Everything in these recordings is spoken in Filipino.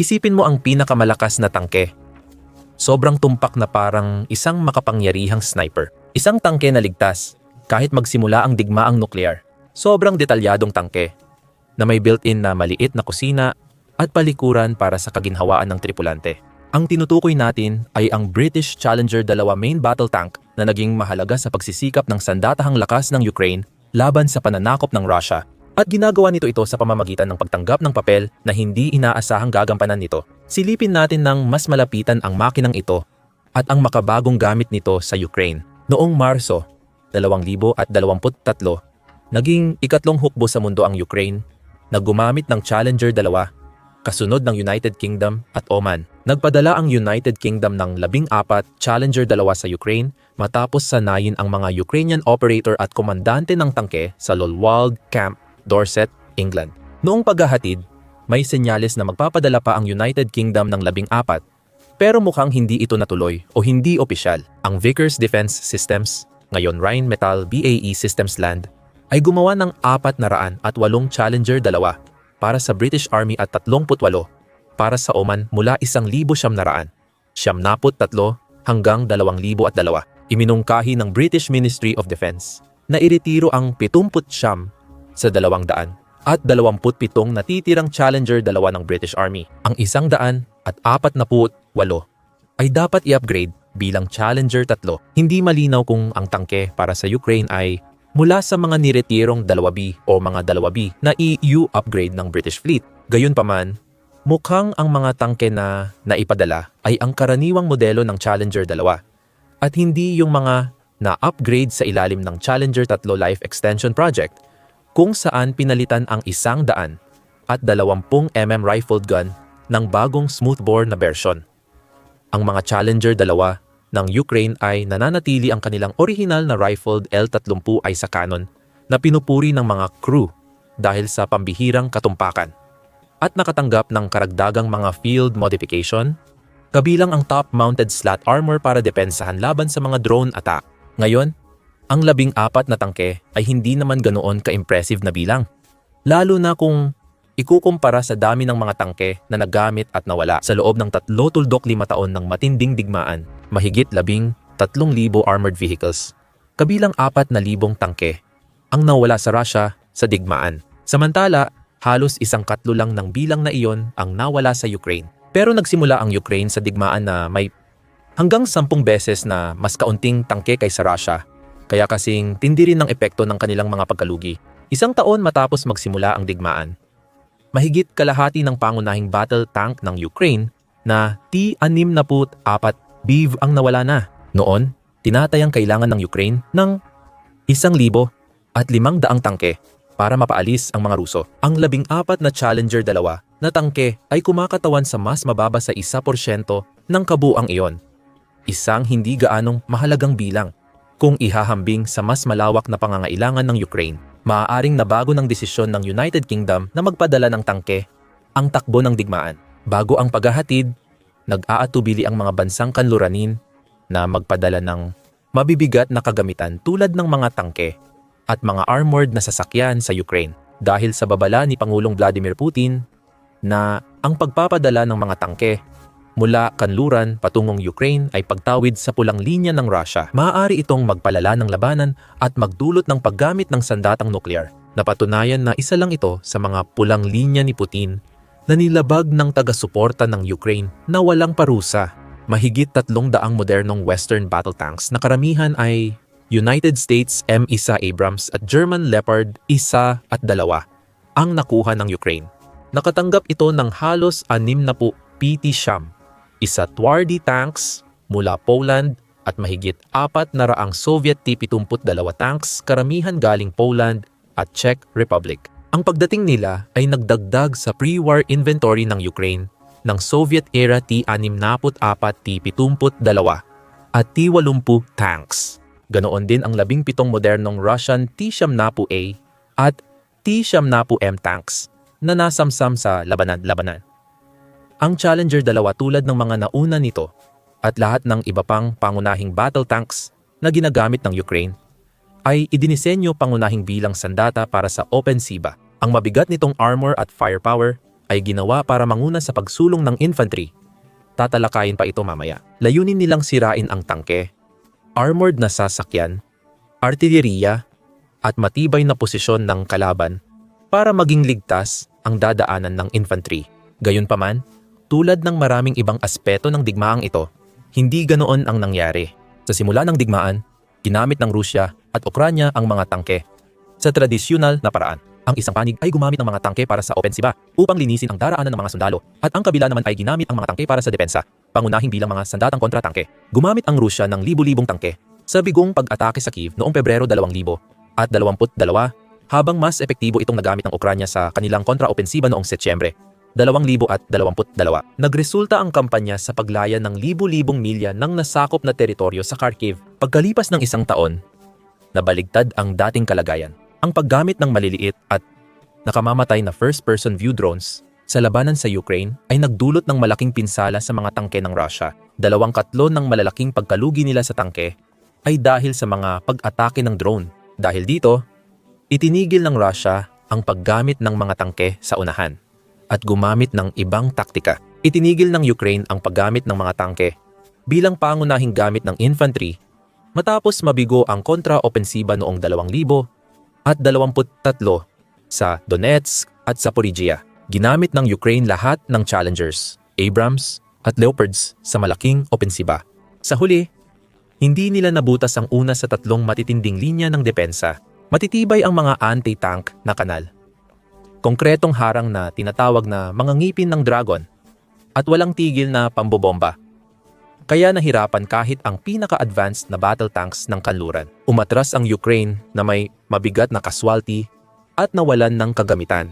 Isipin mo ang pinakamalakas na tangke. Sobrang tumpak na parang isang makapangyarihang sniper. Isang tangke na ligtas, kahit magsimula ang digmaang nuklear. Sobrang detalyadong tangke, na may built-in na maliit na kusina at palikuran para sa kaginhawaan ng tripulante. Ang tinutukoy natin ay ang British Challenger 2 main battle tank na naging mahalaga sa pagsisikap ng sandatahang lakas ng Ukraine laban sa pananakop ng Russia. At ginagawa nito ito sa pamamagitan ng pagtanggap ng papel na hindi inaasahang gagampanan nito. Silipin natin ng mas malapitan ang makinang ito at ang makabagong gamit nito sa Ukraine. Noong Marso 2023, naging ikatlong hukbo sa mundo ang Ukraine na gumamit ng Challenger 2 kasunod ng United Kingdom at Oman. Nagpadala ang United Kingdom ng labing apat Challenger 2 sa Ukraine matapos sanayin ang mga Ukrainian operator at komandante ng tangke sa Lolwald Camp, Dorset, England. Noong paghahatid, may senyales na magpapadala pa ang United Kingdom ng labing apat pero mukhang hindi ito natuloy o hindi opisyal. Ang Vickers Defense Systems, ngayon Rheinmetall BAE Systems Land, ay gumawa ng apat na raan at walong Challenger 2 para sa British Army at 38 para sa Oman mula 1,000 siyam na raan, siyam naput tatlo hanggang 2,000 at dalawa. Iminungkahi ng British Ministry of Defense na iretiro ang 70 siyam sa 200 at 27 natitirang Challenger 2 ng British Army. Ang 100 at 48 ay dapat i-upgrade bilang Challenger 3. Hindi malinaw kung ang tangke para sa Ukraine ay mula sa mga niretirong 2B o mga 2B na EU upgrade ng British fleet. Gayunpaman, mukhang ang mga tangke na naipadala ay ang karaniwang modelo ng Challenger 2 at hindi yung mga na-upgrade sa ilalim ng Challenger 3 Life Extension Project kung saan pinalitan ang isang daan at 20 mm rifled gun ng bagong smoothbore na version. Ang mga Challenger 2 ng Ukraine ay nananatili ang kanilang original na rifled L-30 ay sa cannon na pinupuri ng mga crew dahil sa pambihirang katumpakan at nakatanggap ng karagdagang mga field modification kabilang ang top-mounted slat armor para depensahan laban sa mga drone attack. Ngayon, ang labing apat na tangke ay hindi naman ganoon ka-impressive na bilang. Lalo na kung ikukumpara sa dami ng mga tangke na nagamit at nawala sa loob ng tatlo tuldok lima taon ng matinding digmaan, mahigit labing tatlong libo armored vehicles, kabilang apat na libong tangke, ang nawala sa Russia sa digmaan. Samantala, halos isang katlo lang ng bilang na iyon ang nawala sa Ukraine. Pero nagsimula ang Ukraine sa digmaan na may hanggang sampung beses na mas kaunting tangke kaysa Russia, kaya kasing tindi rin ng epekto ng kanilang mga pagkalugi. Isang taon matapos magsimula ang digmaan, mahigit kalahati ng pangunahing battle tank ng Ukraine na T-64 BIV ang nawala na. Noon, tinatayang kailangan ng Ukraine ng isang libo at limang daang tangke para mapaalis ang mga Ruso. Ang labing apat na Challenger 2 na tangke ay kumakatawan sa mas mababa sa 1% ng kabuang iyon. Isang hindi gaanong mahalagang bilang kung ihahambing sa mas malawak na pangangailangan ng Ukraine. Maaaring nabago ng desisyon ng United Kingdom na magpadala ng tangke ang takbo ng digmaan. Bago ang paghahatid, nag-aatubili ang mga bansang kanluranin na magpadala ng mabibigat na kagamitan tulad ng mga tangke at mga armored na sasakyan sa Ukraine dahil sa babala ni Pangulong Vladimir Putin na ang pagpapadala ng mga tangke mula kanluran patungong Ukraine ay pagtawid sa pulang linya ng Russia. Maaari itong magpalala ng labanan at magdulot ng paggamit ng sandatang nuklear. Napatunayan na isa lang ito sa mga pulang linya ni Putin na nilabag ng taga-suporta ng Ukraine na walang parusa. Mahigit tatlong daang modernong Western battle tanks na karamihan ay United States M1 Abrams at German Leopard 1 at 2 ang nakuha ng Ukraine. Nakatanggap ito ng halos 60 PT Sham, isa Twardy tanks mula Poland at mahigit apat na raang Soviet T-72 tanks karamihan galing Poland at Czech Republic. Ang pagdating nila ay nagdagdag sa pre-war inventory ng Ukraine ng Soviet-era T-64 T-72 at T-80 tanks. Ganoon din ang labing pitong modernong Russian T-70A at T-70M tanks na nasamsam sa labanan-labanan. Ang Challenger 2 tulad ng mga nauna nito at lahat ng iba pang pangunahing battle tanks na ginagamit ng Ukraine ay idinisenyo pangunahing bilang sandata para sa opensiba. Ang mabigat nitong armor at firepower ay ginawa para manguna sa pagsulong ng infantry. Tatalakayin pa ito mamaya. Layunin nilang sirain ang tangke, armored na sasakyan, artilleriya, at matibay na posisyon ng kalaban para maging ligtas ang dadaanan ng infantry. Gayunpaman, tulad ng maraming ibang aspeto ng digmaang ito, hindi ganoon ang nangyari. Sa simula ng digmaan, ginamit ng Rusya at Ukranya ang mga tangke sa tradisyonal na paraan. Ang isang panig ay gumamit ng mga tangke para sa opensiba upang linisin ang daraanan ng mga sundalo at ang kabila naman ay ginamit ang mga tangke para sa depensa, pangunahing bilang mga sandatang kontra-tangke. Gumamit ang Rusya ng libu-libong tangke sa bigong pag-atake sa Kiev noong Pebrero 2000 at 22 habang mas epektibo itong nagamit ng Ukranya sa kanilang kontra-opensiba noong Setyembre 2022. Nagresulta ang kampanya sa paglaya ng libu-libong milya ng nasakop na teritoryo sa Kharkiv. Pagkalipas ng isang taon, nabaligtad ang dating kalagayan. Ang paggamit ng maliliit at nakamamatay na first-person view drones sa labanan sa Ukraine ay nagdulot ng malaking pinsala sa mga tangke ng Russia. Dalawang katlo ng malalaking pagkalugi nila sa tangke ay dahil sa mga pag-atake ng drone. Dahil dito, itinigil ng Russia ang paggamit ng mga tangke sa unahan at gumamit ng ibang taktika. Itinigil ng Ukraine ang paggamit ng mga tangke bilang pangunahing gamit ng infantry matapos mabigo ang kontra-opensiba noong 2000 at 23 sa Donetsk at Zaporizhia. Ginamit ng Ukraine lahat ng Challengers, Abrams at Leopards sa malaking opensiba. Sa huli, hindi nila nabutas ang una sa tatlong matitinding linya ng depensa. Matitibay ang mga anti-tank na kanal. Konkretong harang na tinatawag na mga ngipin ng dragon at walang tigil na pambobomba. Kaya nahirapan kahit ang pinaka-advanced na battle tanks ng kanluran. Umatras ang Ukraine na may mabigat na casualty at nawalan ng kagamitan.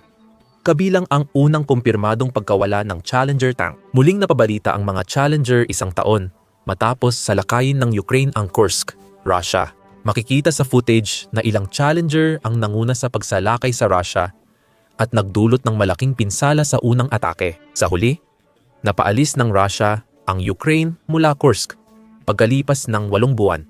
Kabilang ang unang kumpirmadong pagkawala ng Challenger tank. Muling napabalita ang mga Challenger isang taon matapos salakayin ng Ukraine ang Kursk, Russia. Makikita sa footage na ilang Challenger ang nanguna sa pagsalakay sa Russia at nagdulot ng malaking pinsala sa unang atake. Sa huli, napaalis ng Russia ang Ukraine mula Kursk pagkalipas ng walong buwan.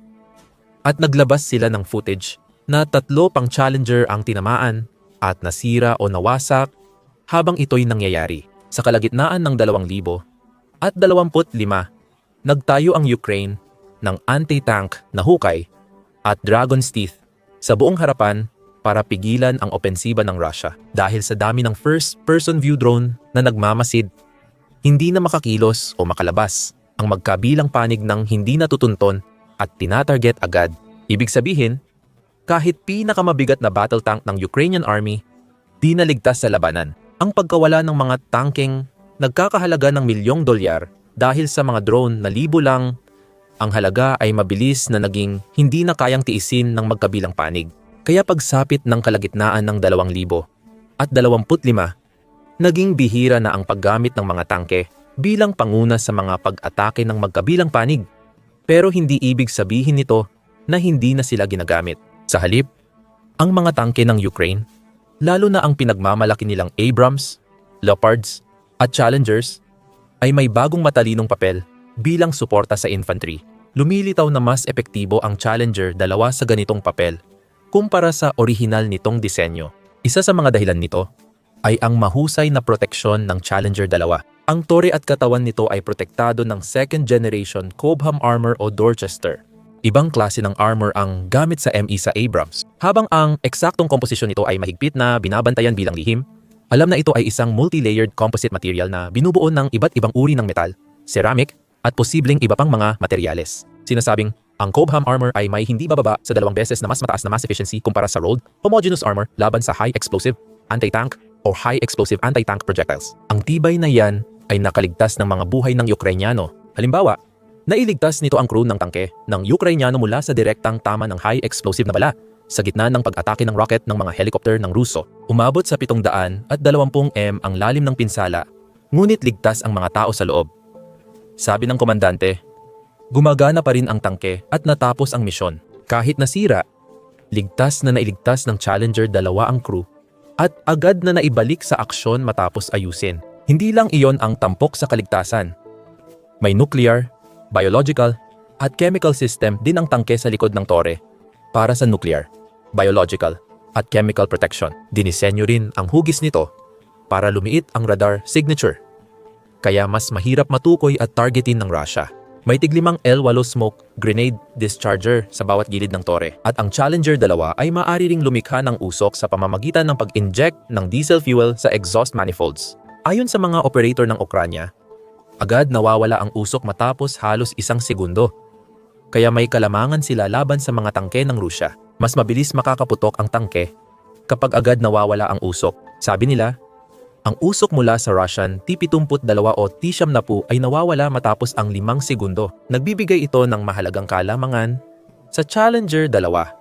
At naglabas sila ng footage na tatlo pang Challenger ang tinamaan at nasira o nawasak habang ito'y nangyayari. Sa kalagitnaan ng 2,000 at 25, nagtayo ang Ukraine ng anti-tank na hukay at Dragon's Teeth sa buong harapan para pigilan ang opensiba ng Russia dahil sa dami ng first-person view drone na nagmamasid, hindi na makakilos o makalabas ang magkabilang panig ng hindi natutunton at tinatarget agad. Ibig sabihin, kahit pinakamabigat na battle tank ng Ukrainian army, di naligtas sa labanan. Ang pagkawala ng mga tanking nagkakahalaga ng milyong dolyar dahil sa mga drone na libo lang, ang halaga ay mabilis na naging hindi na kayang tiisin ng magkabilang panig. Kaya pagsapit ng kalagitnaan ng 2,000 at 25, naging bihira na ang paggamit ng mga tangke bilang panguna sa mga pag-atake ng magkabilang panig. Pero hindi ibig sabihin nito na hindi na sila ginagamit. Sa halip, ang mga tangke ng Ukraine, lalo na ang pinagmamalaki nilang Abrams, Leopards, at Challengers, ay may bagong matalinong papel bilang suporta sa infantry. Lumilitaw na mas epektibo ang Challenger dalawa sa ganitong papel kumpara sa orihinal nitong disenyo. Isa sa mga dahilan nito ay ang mahusay na proteksyon ng Challenger 2. Ang tore at katawan nito ay protektado ng second generation Cobham armor o Dorchester. Ibang klase ng armor ang gamit sa ME sa Abrams. Habang ang eksaktong komposisyon nito ay mahigpit na binabantayan bilang lihim, alam na ito ay isang multi-layered composite material na binubuo ng iba't ibang uri ng metal, ceramic, at posibleng iba pang mga materyales. Sinasabing, ang Cobham armor ay may hindi bababa sa dalawang beses na mas mataas na mass efficiency kumpara sa rolled, homogeneous armor laban sa high explosive, anti-tank, o high explosive anti-tank projectiles. Ang tibay na yan ay nakaligtas ng mga buhay ng Ukrainyano. Halimbawa, nailigtas nito ang crew ng tangke ng Ukrainyano mula sa direktang tama ng high explosive na bala sa gitna ng pag-atake ng rocket ng mga helicopter ng Ruso. Umabot sa 700 at 20 m ang lalim ng pinsala, ngunit ligtas ang mga tao sa loob. Sabi ng komandante, gumagana pa rin ang tangke at natapos ang misyon. Kahit nasira, ligtas na nailigtas ng Challenger dalawa ang crew at agad na naibalik sa aksyon matapos ayusin. Hindi lang iyon ang tampok sa kaligtasan. May nuclear, biological, at chemical system din ang tangke sa likod ng tore para sa nuclear, biological, at chemical protection. Dinisenyo rin ang hugis nito para lumiit ang radar signature. Kaya mas mahirap matukoy at targetin ng Russia. May tiglimang L-8 smoke grenade discharger sa bawat gilid ng tore at ang Challenger 2 ay maaari ring lumikha ng usok sa pamamagitan ng pag-inject ng diesel fuel sa exhaust manifolds. Ayon sa mga operator ng Ukranya, agad nawawala ang usok matapos halos isang segundo. Kaya may kalamangan sila laban sa mga tangke ng Rusya. Mas mabilis makakaputok ang tangke kapag agad nawawala ang usok. Sabi nila, ang usok mula sa Russian T-72 o T-70 ay nawawala matapos ang limang segundo. Nagbibigay ito ng mahalagang kalamangan sa Challenger 2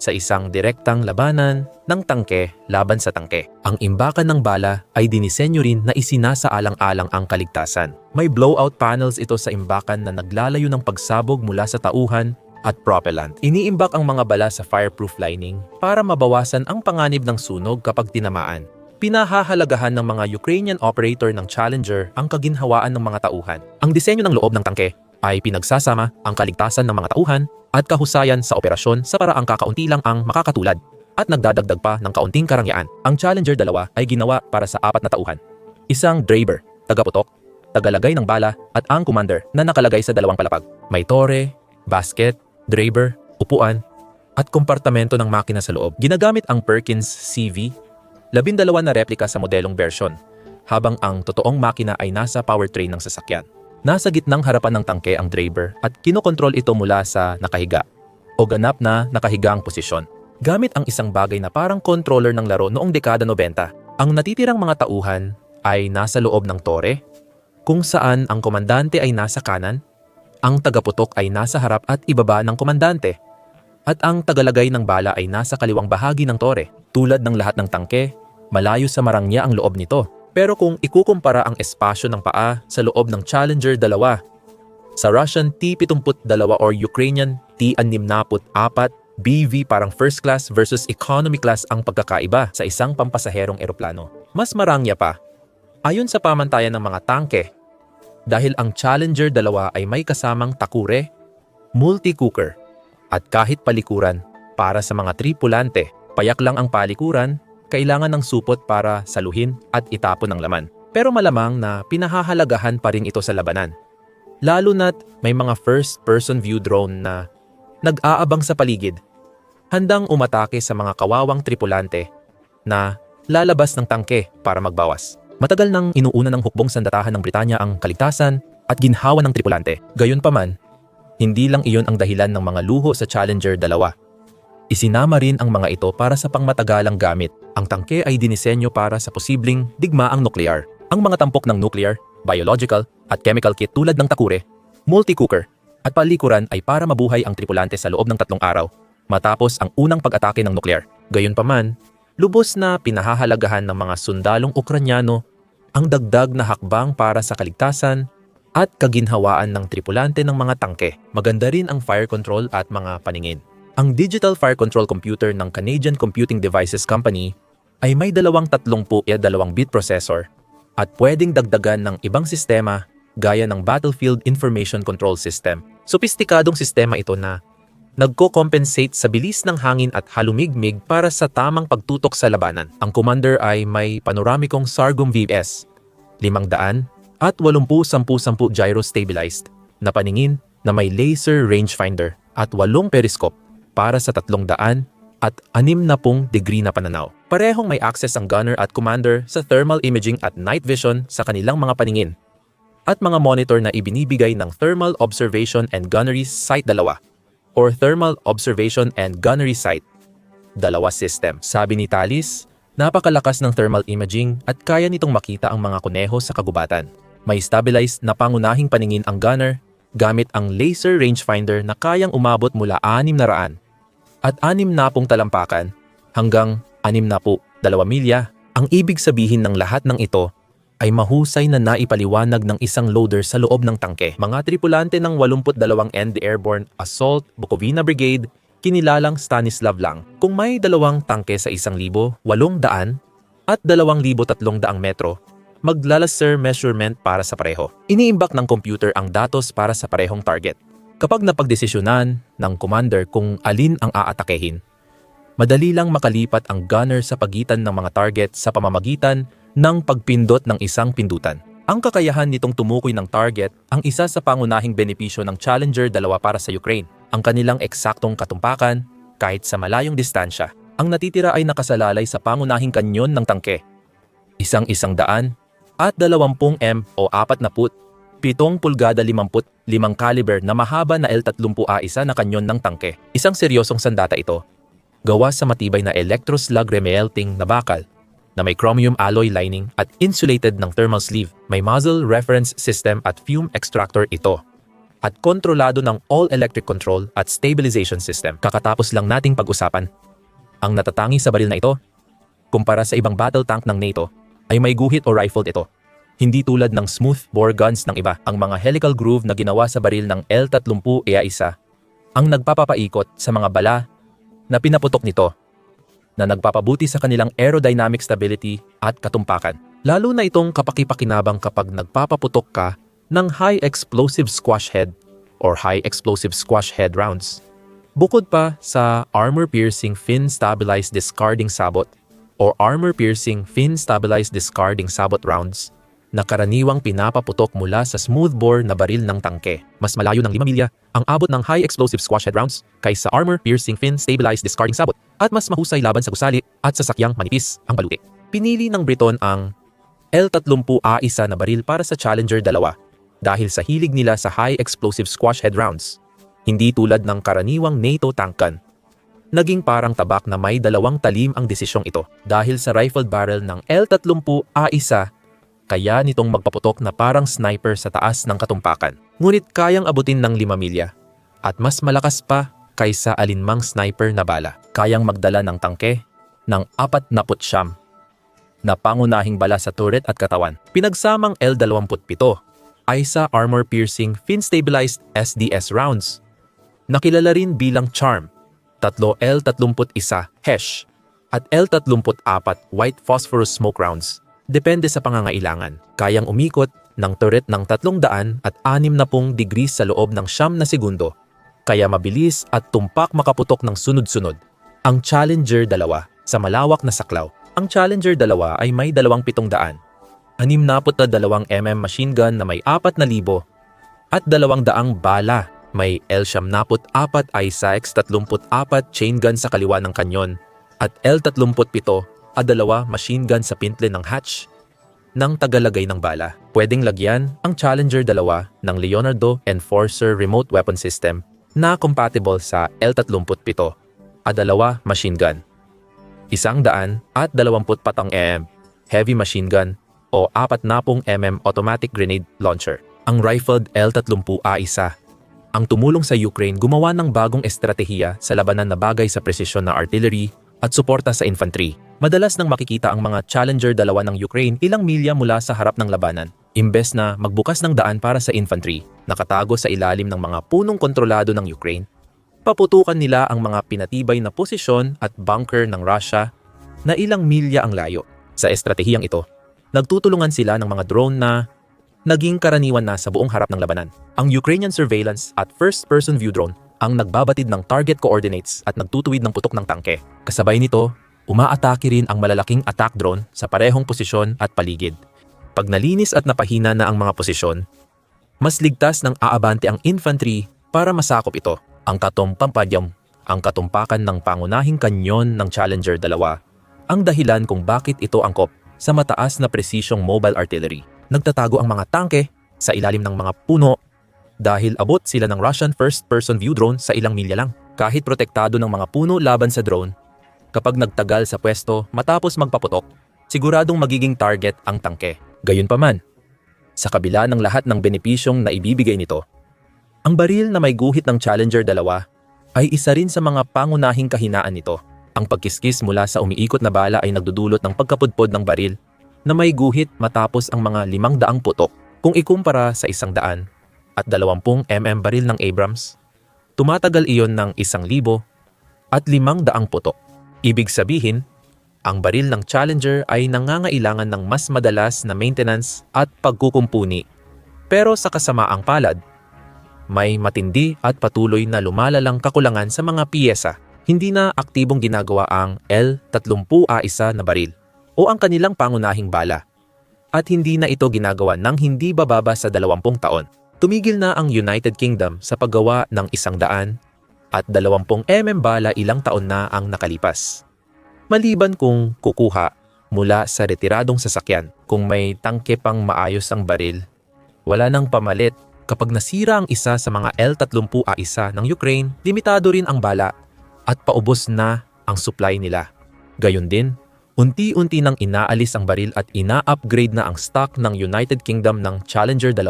sa isang direktang labanan ng tangke laban sa tangke. Ang imbakan ng bala ay dinisenyo rin na isinasaalang-alang ang kaligtasan. May blowout panels ito sa imbakan na naglalayo ng pagsabog mula sa tauhan at propellant. Iniimbak ang mga bala sa fireproof lining para mabawasan ang panganib ng sunog kapag tinamaan. Pinahahalagahan ng mga Ukrainian operator ng Challenger ang kaginhawaan ng mga tauhan. Ang disenyo ng loob ng tangke ay pinagsasama ang kaligtasan ng mga tauhan at kahusayan sa operasyon sa paraang kakaunti lang ang makakatulad at nagdadagdag pa ng kaunting karangyaan. Ang Challenger 2 ay ginawa para sa apat na tauhan. Isang Draber, tagaputok, tagalagay ng bala at ang commander na nakalagay sa dalawang palapag. May tore, basket, Draber, upuan, at kompartamento ng makina sa loob. Ginagamit ang Perkins CV, labindalawa na replika sa modelong version, habang ang totoong makina ay nasa powertrain ng sasakyan. Nasa gitnang harapan ng tangke ang Draber at kinokontrol ito mula sa nakahiga o ganap na nakahigang posisyon. Gamit ang isang bagay na parang controller ng laro noong dekada 90, ang natitirang mga tauhan ay nasa loob ng tore, kung saan ang komandante ay nasa kanan ang tagaputok ay nasa harap at ibaba ng komandante. At ang tagalagay ng bala ay nasa kaliwang bahagi ng tore. Tulad ng lahat ng tangke, malayo sa marangya ang loob nito. Pero kung ikukumpara ang espasyo ng paa sa loob ng Challenger 2, sa Russian T-72 or Ukrainian T-64, BV parang first class versus economy class ang pagkakaiba sa isang pampasaherong eroplano. Mas marangya pa. Ayon sa pamantayan ng mga tangke, dahil ang Challenger 2 ay may kasamang takure, multi-cooker, at kahit palikuran para sa mga tripulante, payak lang ang palikuran, kailangan ng supot para saluhin at itapon ang laman. Pero malamang na pinahahalagahan pa rin ito sa labanan. Lalo na't may mga first-person view drone na nag-aabang sa paligid, handang umatake sa mga kawawang tripulante na lalabas ng tangke para magbawas. Matagal nang inuuna ng hukbong sandatahan ng Britanya ang kaligtasan at ginhawa ng tripulante. Gayunpaman, hindi lang iyon ang dahilan ng mga luho sa Challenger 2. Isinama rin ang mga ito para sa pangmatagalang gamit. Ang tangke ay dinisenyo para sa posibleng digmaang nuklear. Ang mga tampok ng nuclear, biological at chemical kit tulad ng takure, multi-cooker at palikuran ay para mabuhay ang tripulante sa loob ng tatlong araw matapos ang unang pag-atake ng nuclear. Gayunpaman, lubos na pinahahalagahan ng mga sundalong Ukranyano ang dagdag na hakbang para sa kaligtasan at kaginhawaan ng tripulante ng mga tangke. Maganda rin ang fire control at mga paningin. Ang digital fire control computer ng Canadian Computing Devices Company ay may dalawang 32-bit processor at pwedeng dagdagan ng ibang sistema gaya ng Battlefield Information Control System. Sopistikadong sistema ito na nagko-compensate sa bilis ng hangin at halumigmig para sa tamang pagtutok sa labanan. Ang commander ay may panoramikong Sargum VS, 500 at 80-10-10 gyro stabilized na paningin na may laser rangefinder at 8 periscope para sa 300 at 60 degree na pananaw. Parehong may access ang gunner at commander sa thermal imaging at night vision sa kanilang mga paningin at mga monitor na ibinibigay ng Thermal Observation and Gunnery Site 2 or Thermal Observation and Gunnery Site. Dalawa system. Sabi ni Talis, napakalakas ng thermal imaging at kaya nitong makita ang mga kuneho sa kagubatan. May stabilized na pangunahing paningin ang gunner gamit ang laser rangefinder na kayang umabot mula 600 at 6 na pong talampakan hanggang 6 na po 2 milya. Ang ibig sabihin ng lahat ng ito ay mahusay na naipaliwanag ng isang loader sa loob ng tangke. Mga tripulante ng 82 ND Airborne Assault Bukovina Brigade, kinilalang Stanislav lang. Kung may dalawang tangke sa 1,800 at 2,300 metro, maglalaser measurement para sa pareho. Iniimbak ng computer ang datos para sa parehong target. Kapag napagdesisyonan ng commander kung alin ang aatakehin, madali lang makalipat ang gunner sa pagitan ng mga target sa pamamagitan ng pagpindot ng isang pindutan. Ang kakayahan nitong tumukoy ng target ang isa sa pangunahing benepisyo ng Challenger 2 para sa Ukraine. Ang kanilang eksaktong katumpakan kahit sa malayong distansya. Ang natitira ay nakasalalay sa pangunahing kanyon ng tangke. Isang isang daan at 20 M o 40 pitong pulgada 55 caliber na mahaba na L30A1 na kanyon ng tangke. Isang seryosong sandata ito. Gawa sa matibay na electroslug remelting na bakal na may chromium alloy lining at insulated ng thermal sleeve. May muzzle reference system at fume extractor ito. At kontrolado ng all-electric control at stabilization system. Kakatapos lang nating pag-usapan. Ang natatangi sa baril na ito, kumpara sa ibang battle tank ng NATO, ay may guhit o rifled ito. Hindi tulad ng smooth bore guns ng iba, ang mga helical groove na ginawa sa baril ng L-30 EA-1 ang nagpapapaikot sa mga bala na pinaputok nito na nagpapabuti sa kanilang aerodynamic stability at katumpakan. Lalo na itong kapakipakinabang kapag nagpapaputok ka ng high explosive squash head or high explosive squash head rounds. Bukod pa sa armor-piercing fin-stabilized discarding sabot or armor-piercing fin-stabilized discarding sabot rounds na karaniwang pinapaputok mula sa smoothbore na baril ng tangke. Mas malayo ng 5 milya ang abot ng high explosive squash head rounds kaysa armor-piercing fin-stabilized discarding sabot at mas mahusay laban sa gusali at sasakyang manipis ang baluti. Pinili ng Briton ang L-30A1 na baril para sa Challenger 2 dahil sa hilig nila sa high explosive squash head rounds. Hindi tulad ng karaniwang NATO tank gun. Naging parang tabak na may dalawang talim ang desisyong ito dahil sa rifled barrel ng L-30A1 kaya nitong magpaputok na parang sniper sa taas ng katumpakan. Ngunit kayang abutin ng 5 milya at mas malakas pa kaysa alinmang sniper na bala. Kayang magdala ng tangke ng 49 na pangunahing bala sa turret at katawan. Pinagsamang L-27 ay armor-piercing fin-stabilized SDS rounds. Nakilala rin bilang CHARM, tatlo L-31 HESH at L-34 white phosphorus smoke rounds depende sa pangangailangan. Kayang umikot ng turret ng 300 at 60 degrees sa loob ng siyam na segundo, kaya mabilis at tumpak makaputok ng sunod-sunod. Ang Challenger 2 sa malawak na saklaw. Ang Challenger 2 ay may 2,700, 62 mm machine gun na may 4,000 at 200 bala. May L-74 ISAX 34 chain gun sa kaliwa ng kanyon at L-37 at dalawa machine gun sa pintle ng hatch ng tagalagay ng bala. Pwedeng lagyan ang Challenger 2 ng Leonardo Enforcer Remote Weapon System na compatible sa L-37 at dalawa machine gun. Isang daan at 20 patang mm heavy machine gun o 40 mm automatic grenade launcher. Ang rifled L-30A1 ang tumulong sa Ukraine gumawa ng bagong estratehiya sa labanan na bagay sa presisyon ng artillery at suporta sa infantry. Madalas nang makikita ang mga Challenger dalawa ng Ukraine ilang milya mula sa harap ng labanan. Imbes na magbukas ng daan para sa infantry, nakatago sa ilalim ng mga punong kontrolado ng Ukraine, paputukan nila ang mga pinatibay na posisyon at bunker ng Russia na ilang milya ang layo. Sa estratehiyang ito, nagtutulungan sila ng mga drone na naging karaniwan na sa buong harap ng labanan. Ang Ukrainian surveillance at first-person view drone ang nagbabatid ng target coordinates at nagtutuwid ng putok ng tangke. Kasabay nito, umaatake rin ang malalaking attack drone sa parehong posisyon at paligid. Pag nalinis at napahina na ang mga posisyon, mas ligtas ng aabante ang infantry para masakop ito. Ang katumpampadyam, ang katumpakan ng pangunahing kanyon ng Challenger 2, ang dahilan kung bakit ito angkop sa mataas na presisyong mobile artillery. Nagtatago ang mga tangke sa ilalim ng mga puno dahil abot sila ng Russian first-person view drone sa ilang milya lang. Kahit protektado ng mga puno laban sa drone, kapag nagtagal sa pwesto matapos magpaputok, siguradong magiging target ang tangke. Gayunpaman, sa kabila ng lahat ng benepisyong na ibibigay nito, ang baril na may guhit ng Challenger 2 ay isa rin sa mga pangunahing kahinaan nito. Ang pagkiskis mula sa umiikot na bala ay nagdudulot ng pagkapudpod ng baril na may guhit matapos ang mga limang daang putok. Kung ikumpara sa isang daan at 20 mm baril ng Abrams, tumatagal iyon ng isang libo at limang daang putok. Ibig sabihin, ang baril ng Challenger ay nangangailangan ng mas madalas na maintenance at pagkukumpuni. Pero sa kasamaang palad, may matindi at patuloy na lumalalang kakulangan sa mga piyesa. Hindi na aktibong ginagawa ang L-30A1 na baril o ang kanilang pangunahing bala. at hindi na ito ginagawa ng hindi bababa sa 20 taon. Tumigil na ang United Kingdom sa paggawa ng isang daan at 20 mm bala ilang taon na ang nakalipas. Maliban kung kukuha mula sa retiradong sasakyan kung may tangke pang maayos ang baril. Wala nang pamalit kapag nasira ang isa sa mga L-30A1 ng Ukraine, limitado rin ang bala at paubos na ang supply nila. Gayon din, unti-unti nang inaalis ang baril at ina-upgrade na ang stock ng United Kingdom ng Challenger 2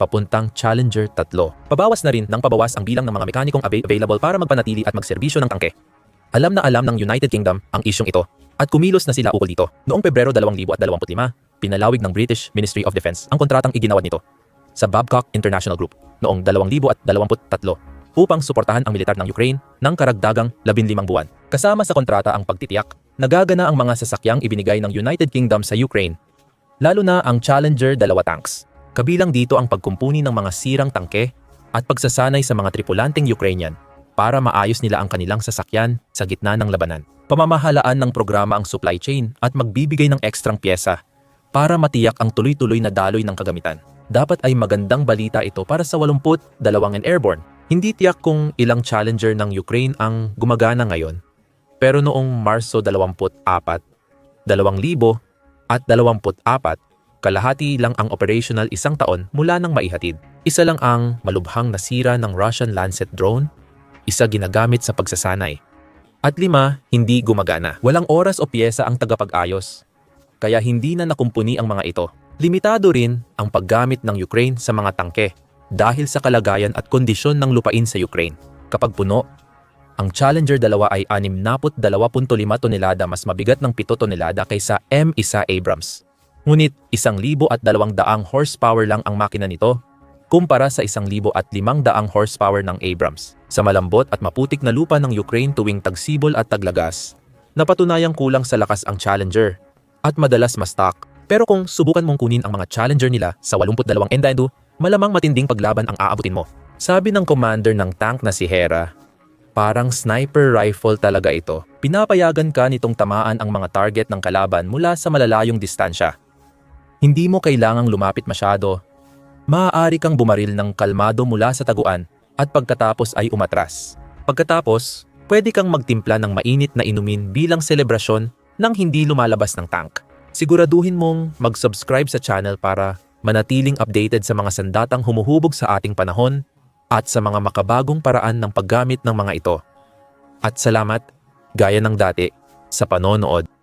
papuntang Challenger 3. Pabawas na rin ng pabawas ang bilang ng mga mekanikong ava- available para magpanatili at magserbisyo ng tangke. Alam na alam ng United Kingdom ang isyong ito at kumilos na sila ukol dito. Noong Pebrero 2025, pinalawig ng British Ministry of Defense ang kontratang iginawad nito sa Babcock International Group noong 2023 upang suportahan ang militar ng Ukraine ng karagdagang 15 buwan. Kasama sa kontrata ang pagtitiyak na gagana ang mga sasakyang ibinigay ng United Kingdom sa Ukraine, lalo na ang Challenger 2 tanks. Kabilang dito ang pagkumpuni ng mga sirang tangke at pagsasanay sa mga tripulanteng Ukrainian para maayos nila ang kanilang sasakyan sa gitna ng labanan. Pamamahalaan ng programa ang supply chain at magbibigay ng ekstrang pyesa para matiyak ang tuloy-tuloy na daloy ng kagamitan. Dapat ay magandang balita ito para sa 82 and airborne. Hindi tiyak kung ilang challenger ng Ukraine ang gumagana ngayon. Pero noong Marso 24, 2000 at 24, kalahati lang ang operational isang taon mula nang maihatid. Isa lang ang malubhang nasira ng Russian Lancet drone, isa ginagamit sa pagsasanay. At lima, hindi gumagana. Walang oras o piyesa ang tagapag-ayos. Kaya hindi na nakumpuni ang mga ito. Limitado rin ang paggamit ng Ukraine sa mga tangke dahil sa kalagayan at kondisyon ng lupain sa Ukraine. Kapag puno, ang Challenger 2 ay 62.5 tonelada mas mabigat ng 7 tonelada kaysa M1 Abrams. Ngunit 1,200 horsepower lang ang makina nito kumpara sa 1,500 horsepower ng Abrams. Sa malambot at maputik na lupa ng Ukraine tuwing tagsibol at taglagas, napatunayang kulang sa lakas ang Challenger at madalas ma-stock. Pero kung subukan mong kunin ang mga Challenger nila sa 82 Endaindu, malamang matinding paglaban ang aabutin mo. Sabi ng commander ng tank na si Hera, parang sniper rifle talaga ito. Pinapayagan ka nitong tamaan ang mga target ng kalaban mula sa malalayong distansya. Hindi mo kailangang lumapit masyado. Maaari kang bumaril ng kalmado mula sa taguan at pagkatapos ay umatras. Pagkatapos, pwede kang magtimpla ng mainit na inumin bilang selebrasyon nang hindi lumalabas ng tank. Siguraduhin mong mag-subscribe sa channel para manatiling updated sa mga sandatang humuhubog sa ating panahon at sa mga makabagong paraan ng paggamit ng mga ito. At salamat, gaya ng dati, sa panonood.